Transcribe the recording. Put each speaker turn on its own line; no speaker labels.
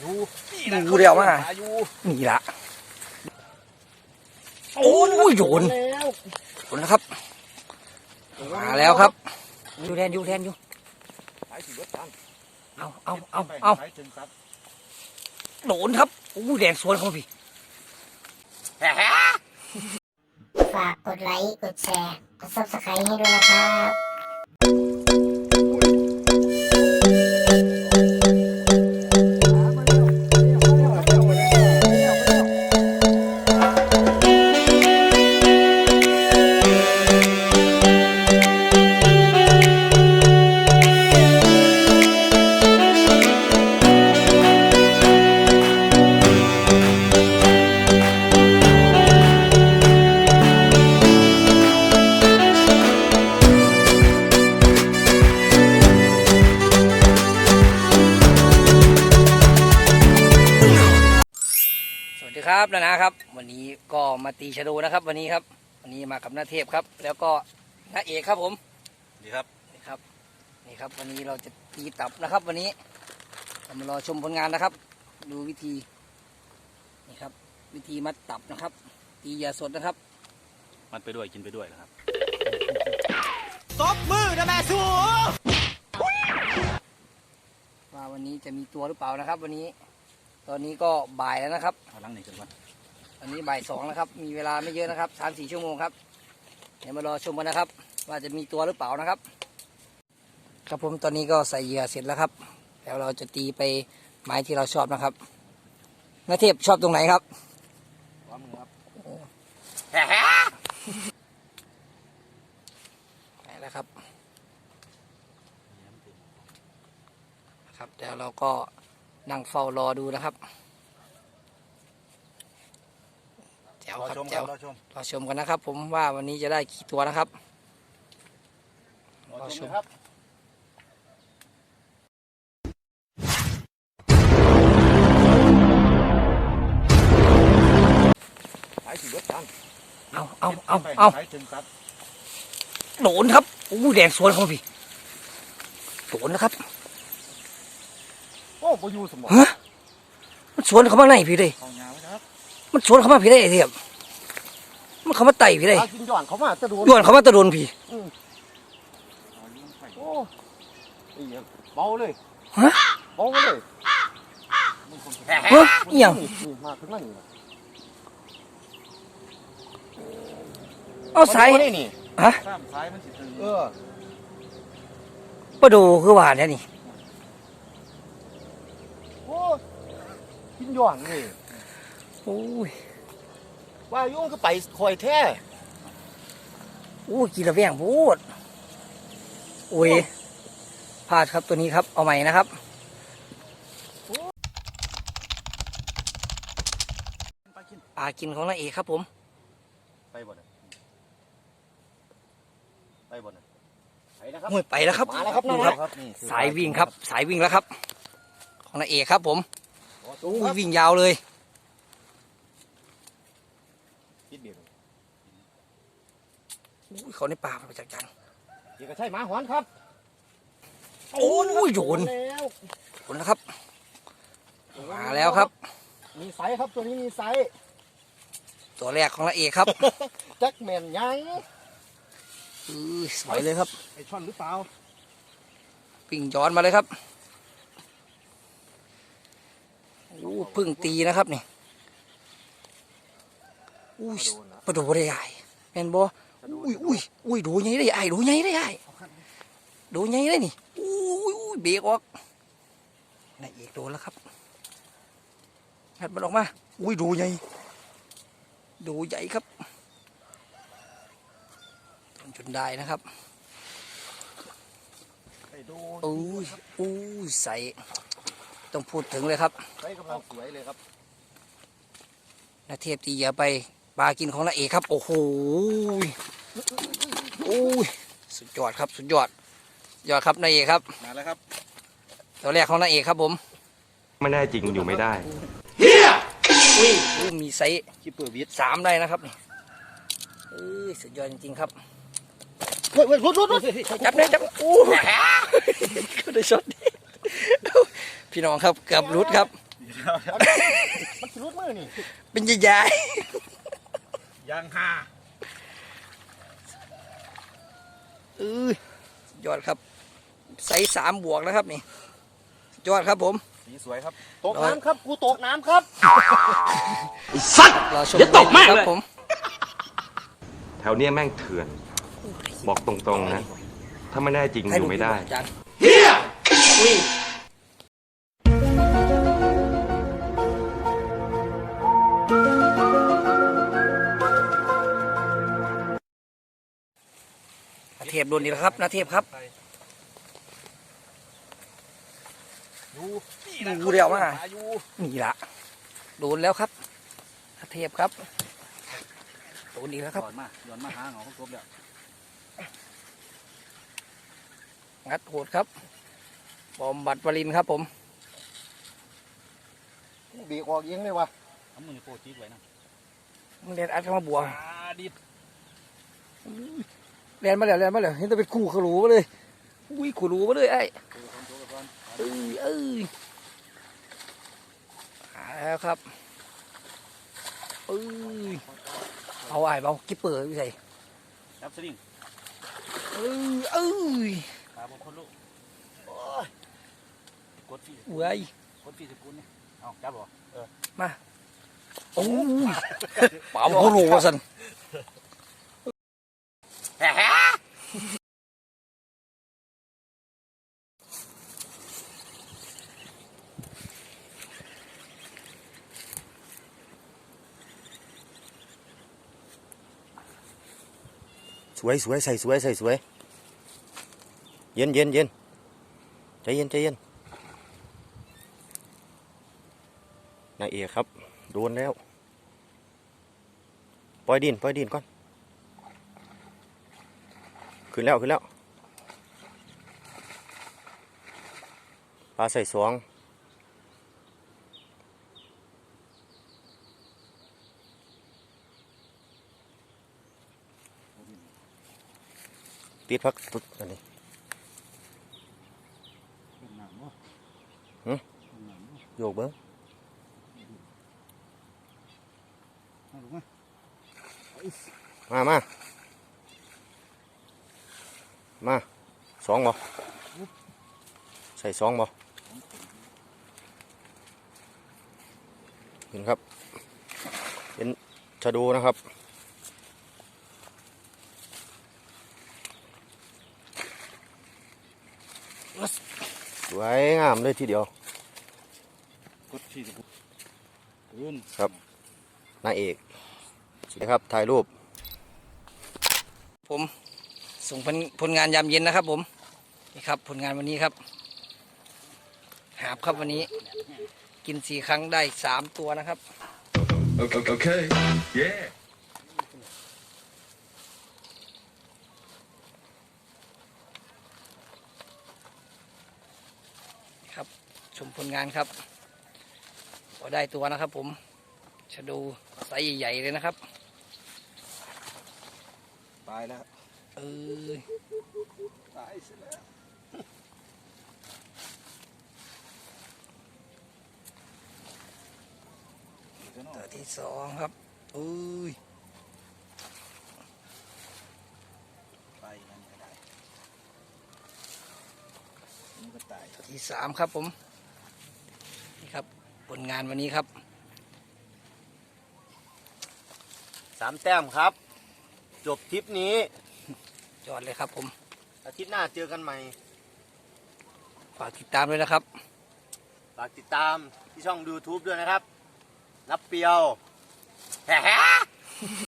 อยู่
ดูเดี๋ยวมา
อยู่
นี่ละโอ้ยโยน
แล้ว
โยนแล้วครับ มาแล้วครับอยู่แทนอยู่แทนอยู่
สายสีรถตัน
เอาเอาเอาเอา
สายถึงครับ
โดนครับโอ้ยแดงสวนเขาพี่
ฝากกดไลค์ กดแชร์ กด subscribe ให้ด้วยนะครับ
วันนี้ก็มาตีชะโดนะครับ วันนี้ครับ วันนี้มากับนาเทพครับ แล้วก็นาเอกครับผม
ดีครับ
นี่ครับนี่ครับ วันนี้เราจะตีตับนะครับ วันนี้เรามารอชมผลงานนะครับ ดูวิธีนี่ครับ วิธีมัดตับนะครับ ตียาสดนะครับ
มันไปด้วยกินไปด้วยนะครับ
ว่าวันนี้จะมีตัวหรือเปล่านะครับ วันนี้ ตอนนี้ก็บ่ายแล้วนะครับ
เอาลังนี่กันวัน
ตอนนี้บ่ายสองนะครับ มีเวลาไม่เยอะนะครับสามสี่ชั่วโมงครับ เดี๋ยวมารอชมกันนะครับ ว่าจะมีตัวหรือเปล่านะครับ ครับผมตอนนี้ก็ใส่เหยื่อเสร็จแล้วครับ แล้วเราจะตีไปไม้ที่เราชอบนะครับนาเทพชอบตรงไหนครับ
พร้อมครับ
ไปแล้วครับ ครับเดี๋ยวเราก็นั่งเฝ้ารอดูนะครับแจ๋ว
รอ
ครับ
ชมค
แจ๋
รั
ว
บรอชม
รอชมกันนะครับ ผมว่าวันนี้จะได้กี่ตัวนะครับ
รอชม นะครับสายสีรถตัน
เอาเอาเอาเอา
สายถึงครับ
โดนครับอู้แดงสวนเขาพี่โดนนะครับ
โอ้ปอยู่สมอง
ฮะมันสวนเขามาไหนพี่เลย
ของยาวนะครับ
มันสวนเขามาพี่ได้ไอ้เทียบมันเขามาไต่พี่ได้
เอากินหย่อนเขามาจะโดน
ย้อนเขามาตะโดนพี่
โอ้ยเหี้ยเบาเลย
ฮะ
เบาเลย
ฮะอหย่าง
นี่มาถึงนั่นนี่
เอาสาย
มาดูนี่นี่
ฮะ
ข้ามซ้ายมันสิถึงเออ
ประดูคือหวานเนี่ยนี่
โอ้ยกินหย่อนนี่
โอ้ย
ว่ายุ่งก็ไปคอยแท้
โอ้ยกินและแวงพูดโอ้ยพลาดครับตัวนี้ครับเอาใหม่นะครับปลากินของนายเอกครับผม
ไปบ่เนี่ยไปบ่เนี่ยไปนะครับ
โอ้ยไปแล้วครับ
มาแล้วครับ
ดู
นั่น
ครับ
ครับนี่คือ
สายวิ่งครับ สายวิ่งแล้วครับ ของนายเอกครับผม
โอ้
โอ้
ย
ยวิ่งยาวเลย
คิดเดียว
โอ้ยเขาในป่ามาจากจัน
เอกชัยหมาหอนครับ
โอ้ยโยน
แล้ว
โยนแล้วครับ มาแล้วครับ
มีไซส์ครับตัวนี้มีไซส์
ตัวแรกของนายเอกครับ
แจ็คแมนยัง
อือสวยเลยครับ
ไอช่อนหรือเปล่า
วิ่งย้อนมาเลยครับโอ้เพึ่งตีนะครับนี่อุ้ยประดูได้ใหญ่แม่นบ่อุ้ ยอุ้ยอุ้ยดูใหญ่ได้ใหญ่ดูใหญ่ได้ใหญ่ดูใหญ่ได้นี่อุ้ยอุ้ยเบรกออกนายเอกโดนแล้วครับหัดมันออกมา อุ้ยดูใหญ่ดูใหญ่ครับจนได้นะครับ
ไอโดน
อู้ยอู้ยใสต้องพูดถึงเลยครับ
ไซส์กำลังสวยเลยครับ
นาเทพตีเหยาไปปลากินของนาเอกครับ โอ้โหยโอ้ยสุดยอดครับ สุดยอด ยอดครับนาเอกครับ
มาแล้วครับ
ตัวแรกของนาเอกครับผม
ไม่แน่จริงอยู่ไม่ได้
อุ้ยอู้มีไซส์
คิปเปอร์วิท
สามได้นะครับนี่เอ้ยสุดยอดจริงๆครับ
เฮ้ยเฮ้ยรุดรุดรุด
จับได้จับอู้ก็ได้ช็อตพี่น้องครับเกือบรุดครับ
มันสิรุดมือนี่
เป็นใหญ่
ยังหา
ๆ เออยอดครับไซส์สามบวกนะครับนี่ยอดครับผม
สีสวยครับตกน้ำครับกูตกน้ำครับ
รอชมตกมากครับผม
แถวเนี้ยแม่งเถื่อน บอกตรงๆนะ ถ้าไม่แน่จริงอยู่ไม่ได้
อาจารย์ พโดนดีแล้วครับนาเทพครับ
ดู
ดูเดียวมา
อยู่
นี่ละโดนแล้วครับนาเทพครับโดนดีแล้วครับ
ย้อนมาย้อนมาหาเหงาเขาครบแล้ว
งัดโหดครับบอมบัดวลินครับผม
เบียกออกเองเลยวะ
เอามือโปรตีไว้นะ
มึงเรียนอัดเข้ามาบัว
อาดิด
เรียนมาแล้วเรียนมาแล้วเห็นแต่เป็นคู่ขรูมาเลยอุ้ยขรูมาเลยไอ้เอ้ยเอ้ยหาแล้วครับเอ้ยเอาไอ้เบากิ๊บเปิดไปใส่
จับสลิง
เอ้ยเอ้ย
ขาบนคนลูกกดพี่
เว้ย
กดพี่สกุลเนี่ยเอาจับบ่
โอ้ยป่าวเขาโหลสัน
วยสวยใส่สวยใส่สวยเย็นเย็นเย็นใจเย็นใจเย็นนายเอกครับโดนแล้วปล่อยดินปล่อยดินก่อนขึ้นแล้วขึ้นแล้วปลาใส่สอง ติดพักตุดอันนี้โยกเบิ้งมามา มาสองบ่ใส่สองบ่เห็นครับ เป็นชะดูนะครับ วยงามเลยทีเดียว
กดพี่สกุลยืน
นายเอกนะครับถ่ายรูป
ผมส่งผลผลงานยามเย็นนะครับ ผมนี่ครับ ผลงานวันนี้ครับ หาบครับวันนี้ กินสี่ครั้งได้สามตัวนะครับ
Okay, okay. yeah.
ครับ ชมผลงานครับพอได้ตัวนะครับ ผมชะดูไซส์ใหญ่ๆเลยนะครับ
ตายแล้ว
เออ
ตายเสียแล้ว
ตัวที่สองครับอุ้ย
ไปนั่นก็ได้นี่ก็ ตาย
ตัวที่สามครับผมนี่ครับผลงานวันนี้ครับ
สามแต้มครับ จบทริปนี้
ยอดเลยครับผม
อาทิตย์หน้าเจอกันใหม่
ฝากติดตามด้วยนะครับ
ฝากติดตามที่ช่อง YouTube ด้วยนะครับ นับเปียวแฮ่